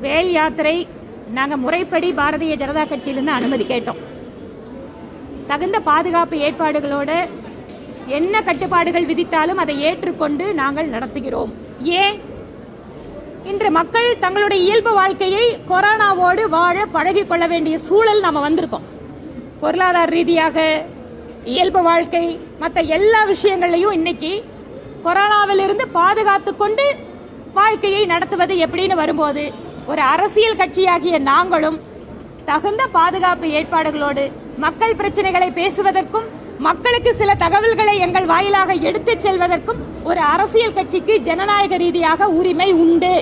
வேல் யாத்திரை நாங்கள் முறைப்படி பாரதிய ஜனதா கட்சியிலிருந்து அனுமதி கேட்டோம். தகுந்த பாதுகாப்பு ஏற்பாடுகளோட என்ன கட்டுப்பாடுகள் விதித்தாலும் அதை ஏற்றுக்கொண்டு நாங்கள் நடத்துகிறோம். ஏன்? இன்று மக்கள் தங்களுடைய இயல்பு வாழ்க்கையை கொரோனாவோடு வாழ பழகி கொள்ள வேண்டிய சூழல் நம்ம வந்திருக்கோம். பொருளாதார ரீதியாக இயல்பு வாழ்க்கை மற்ற எல்லா விஷயங்களையும் இன்னைக்கு கொரோனாவிலிருந்து பாதுகாத்து கொண்டு வாழ்க்கையை நடத்துவது எப்படின்னு வரும்போது ஒரு அரசியல் கட்சியாகிய நாங்களும் தகுந்த பாதுகாப்பு ஏற்பாடுகளோடு மக்கள் பிரச்சனைகளை பேசுவதற்கும் மக்களுக்கு சில தகவல்களை எங்கள் வாயிலாக எடுத்துச் செல்வதற்கும் ஒரு அரசியல் கட்சிக்கு ஜனநாயக ரீதியாக உரிமை உண்டு.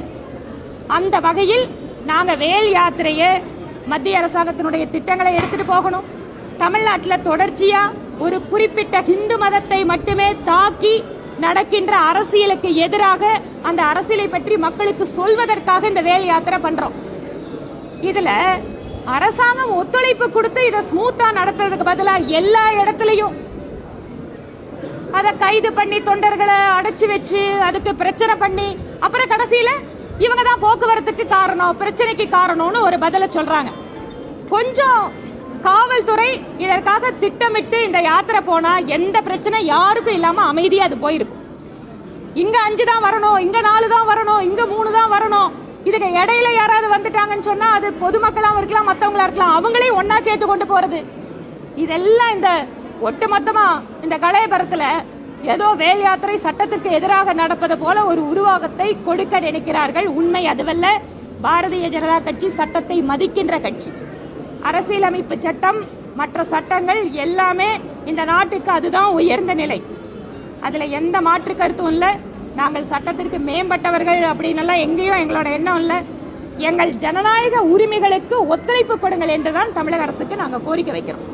அந்த வகையில் நாங்கள் வேல் யாத்திரையை மத்திய அரசாங்கத்தினுடைய திட்டங்களை எடுத்துட்டு போகணும். தமிழ்நாட்டில் தொடர்ச்சியாக ஒரு குறிப்பிட்ட ஹிந்து மதத்தை மட்டுமே தாக்கி நடக்கின்ற அரசியலுக்கு எதிராக அந்த அரசியலை பற்றி மக்களுக்கு சொல்வதற்காக இந்த வேல் யாத்திரை பண்றோம். இதுல அரசாங்கம் ஒத்துழைப்பு கொடுத்து இதை ஸ்மூத்தா நடத்துறதுக்கு பதிலாக எல்லா இடத்துலையும் அதை கைது பண்ணி தொண்டர்களை அடைச்சி வச்சு அதுக்கு பிரச்சனை பண்ணி அப்புறம் கடைசியில இவங்க தான் போக்குவரத்துக்கு காரணம் பிரச்சனைக்கு காரணம்னு ஒரு பதில சொல்றாங்க. கொஞ்சம் காவல்துறை இதற்காக திட்டமிட்டு இந்த யாத்திரை போனால் எந்த பிரச்சனை யாருக்கும் இல்லாமல் அமைதியாக அது போயிருக்கும். இங்கே அஞ்சு தான் வரணும் இங்கே நாலு தான் வரணும் இங்கே மூணு தான் வரணும். இதுக்கு இடையில யாராவது வந்துட்டாங்கன்னு சொன்னால் அது பொதுமக்களாகவும் இருக்கலாம் மற்றவங்களா இருக்கலாம். அவங்களையும் ஒன்றா சேர்த்து கொண்டு போகிறது இதெல்லாம் இந்த ஒட்டுமொத்தமாக இந்த கலையபரத்தில் ஏதோ வேல் யாத்திரை சட்டத்திற்கு எதிராக நடப்பது போல ஒரு உருவாகத்தை கொடுக்க நினைக்கிறார்கள். உண்மை அதுவல்ல. பாரதிய ஜனதா கட்சி சட்டத்தை மதிக்கின்ற கட்சி. அரசியலமைப்பு சட்டம் மற்ற சட்டங்கள் எல்லாமே இந்த நாட்டுக்கு அதுதான் உயர்ந்த நிலை. அதில் எந்த மாற்று கருத்தும் இல்லை. நாங்கள் சட்டத்திற்கு மேம்பட்டவர்கள் அப்படின்னுலாம் எங்கேயும் எங்களோட எண்ணம் இல்லை. எங்கள் ஜனநாயக உரிமைகளுக்கு ஒத்துழைப்பு கொடுங்கள் என்றுதான் தமிழக அரசுக்கு நாங்கள் கோரிக்கை வைக்கிறோம்.